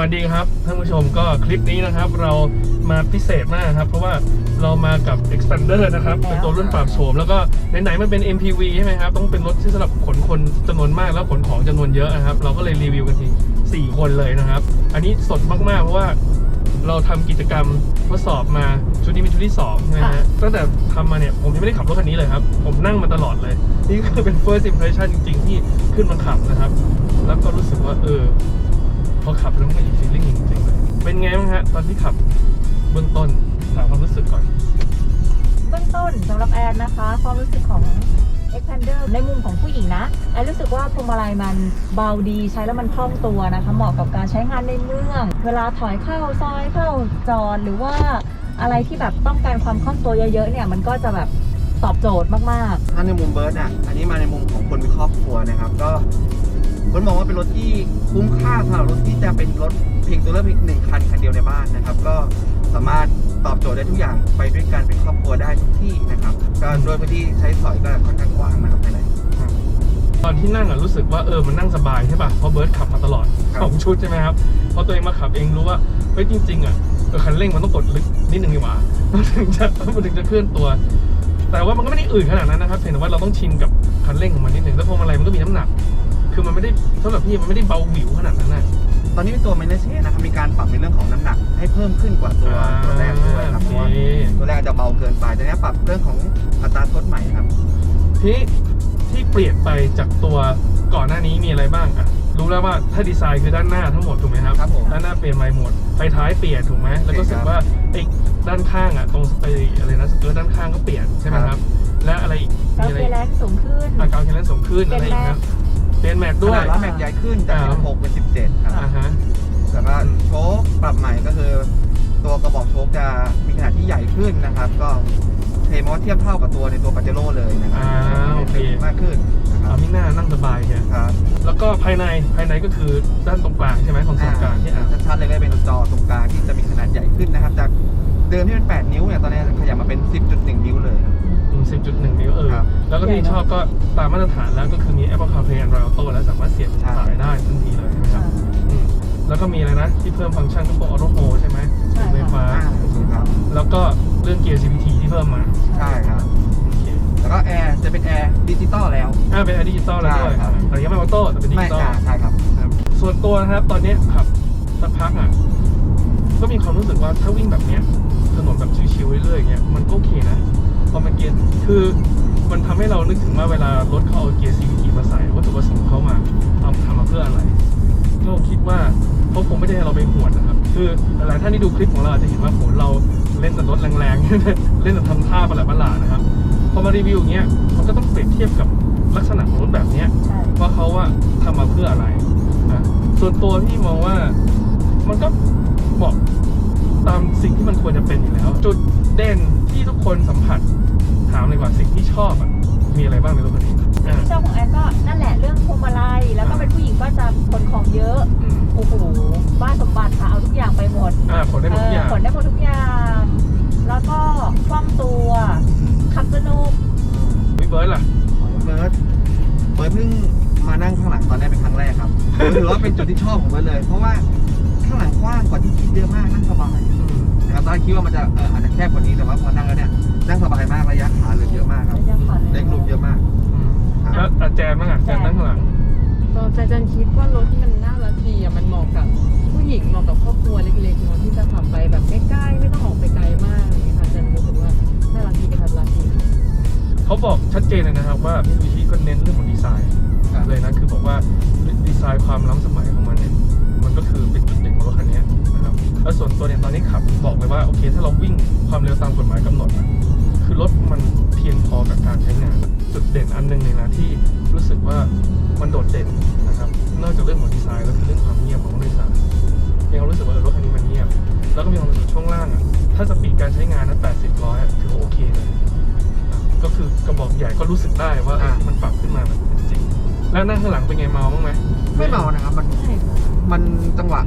วัสดีครับท่านผู้ชมก็คลิปนี้นะครับ เรามาพิเศษมากครับ เพราะว่าเรามากับ Expander นะครับเป็นตัวรุ่นปรับโฉมแล้วก็ไหนๆมันเป็น MPV ใช่ไหมครับ ต้องเป็นรถที่สำหรับขนคนจำนวนมากแล้วขนของจำนวนเยอะนะครับ เราก็เลยรีวิวกันที 4 คนเลยนะครับ อันนี้สดมากๆ เพราะว่าเราทำกิจกรรมทดสอบมาชุดนี้เป็นชุดที่2ใช่ไหมฮะค่ะตั้งแต่ทำมาเนี่ยผมยังไม่ได้ขับรถคันนี้เลยครับ ผมนั่งมาตลอดเลย นี่ก็เป็น first impression จริง ๆ ที่ขึ้นมาขับนะครับ แล้วก็รู้สึกว่าเออ พอขับแล้วมันก็อีกฟีลลิ่งจริงๆเลยเป็นไงบ้างฮะ ตอนที่ขับเบื้องต้นถามความรู้สึกก่อน เบื้องต้นสำหรับแอนนะคะ ความรู้สึกของ Expander ในมุมของผู้หญิงนะ แอนรู้สึกว่าพวงมาลัยมันเบาดีใช้แล้วมันคล่องตัวนะคะ เหมาะกับการใช้งานในเมือง เวลาถอยเข้าซอยเข้าจอดหรือว่าอะไรที่แบบต้องการความคล่องตัวเยอะๆเนี่ยมันก็จะแบบตอบโจทย์มากถ้าในมุมเบิร์ดอะ อันนี้มาในมุมของคนมีครอบครัวนะครับ ก็ คนมองว่าเป็นรถที่คุ้มค่าสำหรับรถที่จะเป็นรถเพียงตัวเลือกเพียงหนึ่งคันคันเดียวในบ้านนะครับ ก็สามารถตอบโจทย์ได้ทุกอย่างไปด้วยกันเป็นครอบครัวได้ทุกที่นะครับก็ด้วยพื้นที่ใช้สอยก็ค่อนข้างกว้างนะครับภายใน ตอนที่นั่งอะรู้สึกว่าเออมันนั่งสบายใช่ป่ะเพราะเบิร์ดขับมาตลอดครับ สองชุดใช่ไหมครับพอตัวเองมาขับเองรู้ว่าเฮ้ยจริง ๆอะเออคันเร่งมันต้องกดลึกนิดนึงดีกว่ามันถึงจะมันถึงจะเคลื่อนตัว แต่ว่ามันก็ไม่ได้อื่นขนาดนั้นนะครับเพียงแต่ว่าเราต้องชินกับคันเร่งของมันนิดนึงแล้วพวงมาลัยมันก็มีน้ำหนัก คือมันไม่ได้สำหรับพี่มันไม่ได้เบาหวิวขนาดนั้นนะ ตอนนี้เป็นตัวเมนเช่นะครับมีการปรับในเรื่องของน้ำหนักให้เพิ่มขึ้นกว่าตัวตัวแรกด้วยครับเพราะว่าโอเคตัวแรกอาจจะเบาเกินไปแต่เนี้ยปรับเรื่องของอัตราทดใหม่ครับ ที่ที่เปลี่ยนไปจากตัวก่อนหน้านี้มีอะไรบ้างอะรู้แล้วว่าถ้าดีไซน์คือด้านหน้าทั้งหมดถูกไหมครับ ครับผมด้านหน้าเปลี่ยนใหม่หมดไฟท้ายเปลี่ยนถูกไหมแล้วก็รู้สึกว่าไอ้ด้านข้างอะตรงไอ้อะไรนะสเกิร์ตด้านข้างก็เปลี่ยนใช่ไหมครับและอะไรอีกๆมีแล้วอะไรเฟรนซ์สูงขึ้น อาการแคลนสูงขึ้นอะไรอีกครับ เปลี่ยนแม็กขด้วยนาดล้อแม็กใหญ่ขึ้นจากอ่า 16เป็น 17 ครับ อ่าฮะ แล้วก็โชคปรับใหม่ก็คือ ตัวกระบอกโชคจะมีขนาดที่ใหญ่ขึ้นนะครับ ก็เทมอเทียบเท่ากับตัวในตัวปาเจโร่เลยนะครัอ่าโอเค มากขึ้นนะครัเอาบมิหน้านั่งสบายเนี่ยครับแล้วก็ภายในภายในก็คือด้านตรงกลางใช่ไหมคอนโซลกลางที่อะชัดๆเลยก็เป็นจอตรงกลางที่จะมีขนาดใหญ่ขึ้นนะครับ จากเดิมที่เป็น 8 นิ้วเนี่ยตอนนี้ขยับมาเป็น 10.1 นิ้วเลยครับ สิบจุดหนึ่งนิ้วเออ ครับแล้วก็ที่ชอบก็ตามมาตรฐานแล้วก็คือมี Apple CarPlay Android Auto แล้วสามารถเสียบใช่ สายได้ทันทีเลยใช่ไหมครับอืมแล้วก็มีอะไรนะ ที่เพิ่มฟังก์ชันก็พวกออโต้โฮใช่ไหมใช่ค่ะ ไฟฟ้า อ่าถูกครับ แล้วก็เรื่องเกียร์ CVT ที่เพิ่มมาใช่ครับ โอเคแล้วก็แอร์จะเป็นแอร์ดิจิตอลแล้ว อ่าเป็นดิจิตอลแล้วด้วยใช่ครับ แต่ยังไม่ออโต้แต่เป็นดิไม่จิตอล อ่าใช่ครับครับส่วนตัวนะครับ ตอนนี้ขับสักพักอะ ก็มีความรู้สึกว่าถ้าวิ่งแบบเนี้ย ถนนแบบชิวๆเรื่อยๆอย่างเงี้ยมันก็โอเคนะพอมันเกียร์คือมันทำให้เรานึกถึงว่าเวลารถเขาเอาเกียร์ CVT มาใส่วัตถุประสงค์เขามาเอาทำมาเพื่ออะไรก็คิดว่าเขาคงไม่ได้ให้เราไปหวดนะครับ คือหลายๆท่านที่ดูคลิปของเราอาจจะเห็นว่าโหเราเล่นแต่รถแรงๆ เล่นแต่ทำท่าประหลาดๆนะครับพอมารีวิวอย่างเงี้ยมันก็ต้องเปรียบเทียบกับลักษณะของรถแบบเนี้ยใช่ว่าเขาว่าทำมาเพื่ออะไรนะส่วนตัวที่มองว่ามันก็เหมาะ ตามสิ่งที่มันควรจะเป็นอยู่แล้ว จุดเด่นที่ทุกคนสัมผัสถามเลยว่าสิ่งที่ชอบอะมีอะไรบ้างในรถคันนี้อ่าที่ชอบของแอนก็นั่นแหละเรื่องพวงมาลัยแล้วก็เป็นผู้หญิงก็จะขนของเยอะอืมโอ้โหบ้านสมบัติค่ะเอาทุกอย่างไปหมดอ่าผลได้หมดทุกอย่างเขนได้หมดทุกอย่าง แล้วก็คล่องตัวขับสนุกวิเบิร์ดล่ะเบิร์ดเบิร์ดเพิ่งมานั่งข้างหลังตอนนี้เป็นครั้งแรกครับถือว่าเป็นจุดที่ชอบของเบิร์ดเลย เพราะว่า ข้างหลังกว้างกว่าที่คิดเยอะมากนั่งสบายนะครับตอนแรกคิดว่ามันจะเอออาจจะแคบกว่านี้แต่ว่าพอนั่งแล้วเนี่ยนั่งสบายมากระยะขาเหลือเยอะมากครับระยะขาเหลือ เล็กรูมเยอะมากอืมครับ แล้วอาแจนบ้างอะแจนนั่งข้างหลังก็ใจจันคิดว่ารถที่มันน่ารักดีอะ มันเหมาะกับผู้หญิงเหมาะกับครอบครัวเล็กๆเนาะที่จะขับไปแบบใกล้ๆไม่ต้องออกไปไกลมากอย่างเงี้ยค่ะจันรู้สึกว่าน่ารักดีกระทัดรัดดีค่ะเขาบอกชัดเจนเลยนะครับว่ามิ t ู b ชิก็เน้นเรื่องของดีไซน์ครับ เลยนะคือบอกว่าดีไซน์ความล้ำสมัยของมันเนี่ยมันก็คือเป็ แล้วส่วนตัวเนี่ยตอนนี้ขับบอกเลยว่าโอเค ถ้าเราวิ่งความเร็วตามกฎหมายกำหนดอะคือรถมันเพียงพอกับการใช้งาน จุดเด่นอันหนึงเลยนะที่รู้สึกว่ามันโดดเด่นนะครับ นอกจากเรื่องของดีไซน์แล้วคือเรื่องความเงียบของผู้โดยสารยังรู้สึกว่ารถคันนี้มันเงียบ แล้วก็มีความรู้สึกช่วงล่างอะถ้าสปีดการใช้งานนั้น80ร้อยถือว่าโอเคเลยก็คือกระบอกใหญ่ก็รู้สึกได้ว่ามันปรับขึ้นมา แบบจริงแล้วนั่งข้างหลังเป็นไงเมาบ้างไหมไม่เมานะครับ มันใช่ค่ะมันจังหวะ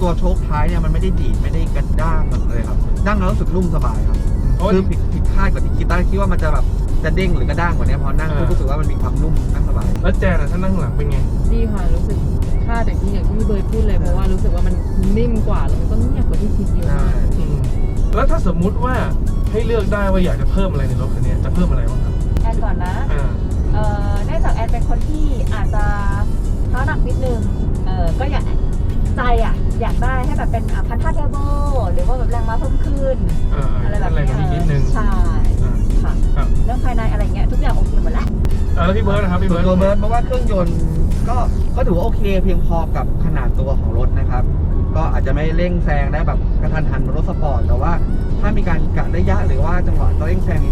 ตัวโชคท้ายเนี่ยมันไม่ได้ดีดไม่ได้กระด้างมันเลยครับนั่งแล้วรู้สึกนุ่มสบายครับเพราะว่าคือผิดผิดคาดกว่าที่คิดตอนแรกคิดว่ามันจะแบบจะเด้งหรือกระด้างกว่านี้พอนั่งอ่ารู้สึกว่ามันมีความนุ่มนั่งสบาย แล้วแจนอะถ้านั่งหลังเป็นไง ดีค่ะ รู้สึกค่าจากที่อย่างที่พี่เบิร์ดพูดเลยเพราะว่ารู้สึกว่ามันนิ่มกว่าแล้วมันก็เงียบกว่าที่คิดเยอะมากอืมแล้วถ้าสมมุติว่าให้เลือกได้ว่าอยากจะเพิ่มอะไรในรถคันนี้จะเพิ่มอะไรบ้างครับแอนก่อนนะอ่า เอ่อเนื่องจากแอนเป็นคนที่อาจจะเท้าหนักนิดนึงเออก็อยากใจอะอยากได้ให้แบบเป็นอะพันธะเทอร์โบหรือว่าแบบแรงม้าเพิ่มขึ้นอ่าอะไรแบบอะไรนี้กันอีกนิดนึงใช่อ่าค่ะครับเรื่องภายในอะไรเงี้ยทุกอย่างโอเคหมดแล้วอ่าแล้วพี่เบิร์ดนะครับพี่ส่เบิวนร์ดตัวเบิร์ดเพราะว่าเครื่องยนต์ก็ก็ถือว่าโอเคเพียงพอกับขนาดตัวของรถนะครับ ก็อาจจะไม่เร่งแซงได้แบบกระทันหันเหมือนรถสปอร์ตแต่ว่าถ้ามีการกะระยะหรือว่าจังหวะจะเร่งแซงดี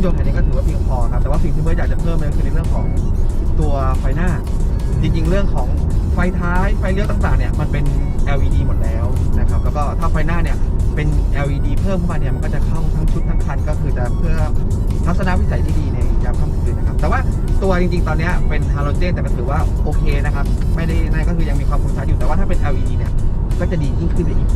ๆก็เครื่องยนต์คันนี้ก็ถือว่าเพียงพอครับ แต่ว่าสิ่งที่เบิร์ดอยากจะเพิ่มเลยคือในเรื่องของตัวไฟหน้า จริงๆ เรื่องของไฟท้ายไฟเลี้ยวต่างๆเนี่ยมันเป็น LED หมดแล้วนะครับแล้วก็ถ้าไฟหน้าเนี่ยเป็น LED เพิ่มเข้ามาเนี่ยมันก็จะเข้าทั้งชุดทั้งคันก็คือจะเพื่อทัศนวิสัยที่ดีในยามค่ำคืนนะครับแต่ว่าตัวจริงๆ ตอนนี้เป็นฮาโลเจนแต่ก็ถือว่าโอเคนะครับไม่ได้นั่นก็คือยังมีความคมชัดอยู่แต่ว่าถ้าเป็น LED เนี่ยก็จะดียิ่งขึ้นไปอีก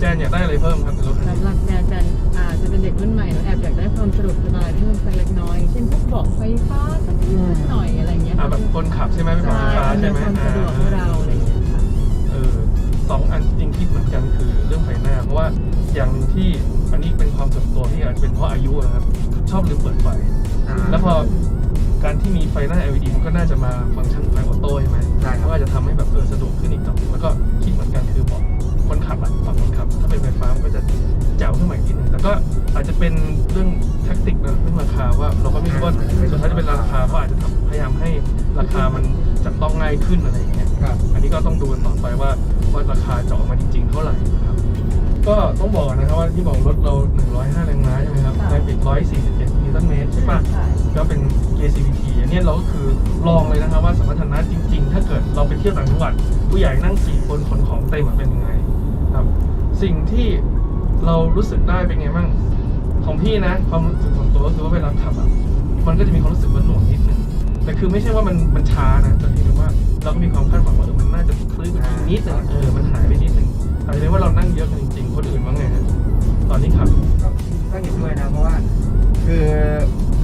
แจนอยากได้อะไรเพิ่มครับในรถคันสำนี้หรับแจนแจนอาจจะเป็นเด็กรุ่นใหม่แล้วแอบอยากได้ความสะดวกสบายเพิ่มสักเล็กน้อยเช่นพวกเบาะไฟฟ้าสักนิดสักหน่อยอะไรเงี้ยอ่าแบบคนขับใช่ไหมเป็นแบบไฟฟ้าใช่ไหมความสะดวกให้เราอะไรเงี้ยค่ะเออสองอันจริงคิดเหมือนกันคือเรื่องไฟหน้า เพราะว่าอย่างหนึ่งที่อันนี้เป็นความส่วนตัวที่อาจจะเป็นเพราะอายุนะครับ ชอบลืมเปิดไฟแล้วพอการที่มีไฟหน้า LED มันก็น่าจะมาฟังก์ชันไฟออโต้ใช่ไหมใช่ครับ ก็อาจจะทำให้แบบเออสะดวกขึ้นอีกต่อแล้วก็คิดเหมือนกันคือบอก คนขับอะฝั่งคนขับ ถ้าเป็นไฟฟ้ามันก็จะแจ๋วขึ้นมาอีกนิดนึงแต่ก็อาจจะเป็นเรื่องแท็กติกนะเรื่องราคาว่าเราก็ไม่รู้ว่าสุดท้ายจะเป็นราคาก็อาจจะทำพยายามให้ราคามันจับต้องง่ายขึ้นอะไรอย่างเงี้ยครับ อันนี้ก็ต้องดูกันต่อไปว่าว่าราคาจะออกมาจริงๆเท่าไหร่นะครับ ก็ต้องบอกนะครับว่าที่บอกรถเรา 105 แรงม้าใช่ไหมครับค่ะแรงบิด141นิวตันเมตรใช่ปะใช่ก็เป็นเกียร์ CVT อันเนี้ยเราก็คือลองเลยนะครับว่าสมรรถนะจริง ๆ ถ้าเกิดเราไปเที่ยวต่างจังหวัด ผู้ใหญ่นั่ง4คนขนของเต็มอะเป็นยังไง ครับ สิ่งที่เรารู้สึกได้เป็นไงบ้างของพี่นะ ความรู้สึกส่วนตัวก็คือว่าเวลาขับอะมันก็จะมีความรู้สึกว่าหน่วงนิดนึงแต่คือไม่ใช่ว่ามันมันช้านะแต่เพียงแต่ว่าเราก็มีความคาดหวังว่าเออมันน่าจะคลื่นนิดนึงเออมันหายไปนิดนึงอาจจะเป็นว่าเรานั่งเยอะกันจริงๆคนอื่นว่าไงตอนนี้ขับก็เห็นด้วยนะเพราะว่า คือ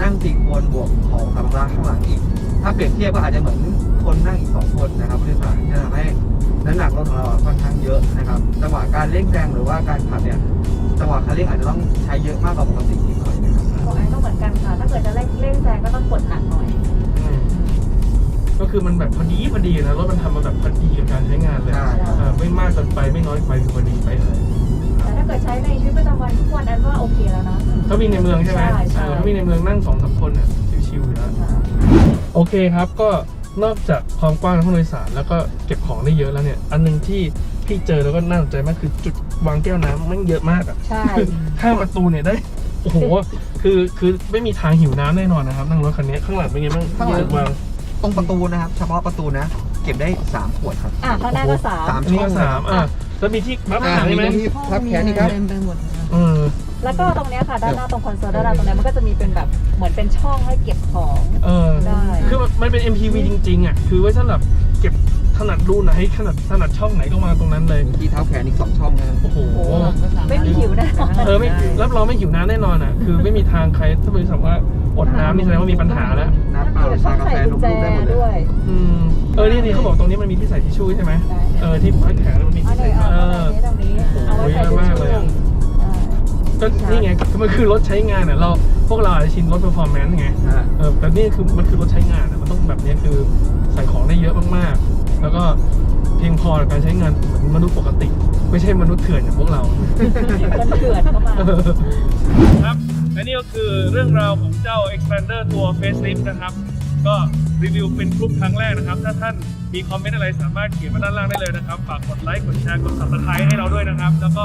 นั่งสี่คนบวกของสัมภาระข้างหลังอีก ถ้าเปรียบเทียบก็อาจจะเหมือนคนนั่งอีกสองคนนะครับผู้โดยสารจะทำให้ น้ำหนักรถของเราค่อนข้างเยอะนะครับ จังหวะการเร่งแรงหรือว่าการขับเนี่ย จังหวะคันเร่งอาจจะต้องใช้เยอะมากกว่าปกตินิดหน่อยนะครับของแอนก็เหมือนกันค่ะ ถ้าเกิดจะเร่งเร่งแซงก็ต้องกดหนักหน่อยอืมก็คือมันแบบพอดีพอดีนะรถมันทำมาแบบพอดีกับการใช้งานเลยใช่ เออไม่มากเกินไปไม่น้อยไปคือพอดีไปเลยแต่ถ้าเกิดใช้ในชีวิตประจำวันทุกวันแอนว่าโอเคแล้วนะ ถ้าวิ่งในเมืองใช่ไหมใช่ใช่ เออถ้าวิ่งในเมืองนั่งสองสามคนเนี่ยชิวๆอยู่แล้วค่ะโอเคครับก็ นอกจากความกว้างของผู้โดยสารแล้วก็เก็บของได้เยอะแล้วเนี่ย อันหนึงที่พี่เจอแล้วก็น่าสนใจมากคือจุดวางแก้วน้ำมันเยอะมากอะใช่คือข้ามประตูเนี่ยได้โอ้โหคือคือไม่มีทางหิวน้ำแน่นอนนะครับนั่งรถคันนี้ข้างหลังเป็นไงบ้างข้างหลัง จุดวาง ตรงประตูนะครับ เฉพาะประตูนะ เก็บได้สามขวดครับ อะข้างหน้าก็สามสามอันนี้ก็สามอะแล้วมีที่รับอาหารได้ไหมอะครับแขนนี่ครับ เต็มไปหมดเลยนะเออ แล้วก็ตรงเนี้ยค่ะ ด้านหน้าตรงคอนโซลด้านหน้าตรงเนี้ยมันก็จะมีเป็นแบบเหมือนเป็นช่องให้เก็บของ เออ ได้ คือ มันเป็น MPV จริงๆอะคือไว้สำหรับเก็บถนัดรูไหนถนัดถนัดช่องไหนก็วางตรงนั้นเลยมีที่เท้าแขนอีกสองช่องนะครับโอ้โหไม่มีหิวแน่นอนเออไม่รับรองไม่หิวน้ำแน่นอนอะ คือไม่มีทางใครถ้าบริษัทว่าอดน้ำนี่แสดงว่ามีปัญหาแล้วน้ำเปล่าช่อชางกาใส่แฟกุลูญแจกๆได้หมดเลยด้วยอืมเออนี่นี่เขาบอกตรงนี้มันมีที่ใส่ทิชชู่ใช่ไหมได้เออที่พักแขนมันมีอันที่นี้ใส่เอาเออตรงนี้ตรงนี้เอาไว้ใส่โอ้ยเยอะมากเลยอะชุด ก็นี่ไงคือมันคือรถใช้งานอะเราพวกเราอาจจะชินรถ performance ไงอ่าเออแต่นี่คือมันคือรถใช้งานอะมันต้องแบบเนี้ยคือใส่ของได้เยอะมากๆ แล้วก็เพียงพอในการใช้งานเหมือนมนุษย์ปกติ ไม่ใช่มนุษย์เถื่อนอย่างพวกเรากันเถื่อนเข้ามาครับและนี่ก็คือเรื่องราวของเจ้า Expander ตัว Facelift นะครับ ก็รีวิวเป็นกลุ่มครั้งแรกนะครับ ถ้าท่านมีคอมเมนต์อะไรสามารถเขียนมาด้านล่างได้เลยนะครับ ฝากกดไลค์ กดแชร์ กด subscribe ให้เราด้วยนะครับ แล้วก็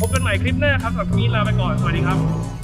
พบกันใหม่คลิปหน้าครับสำหรับวันนี้ลาไปก่อน สวัสดีครับ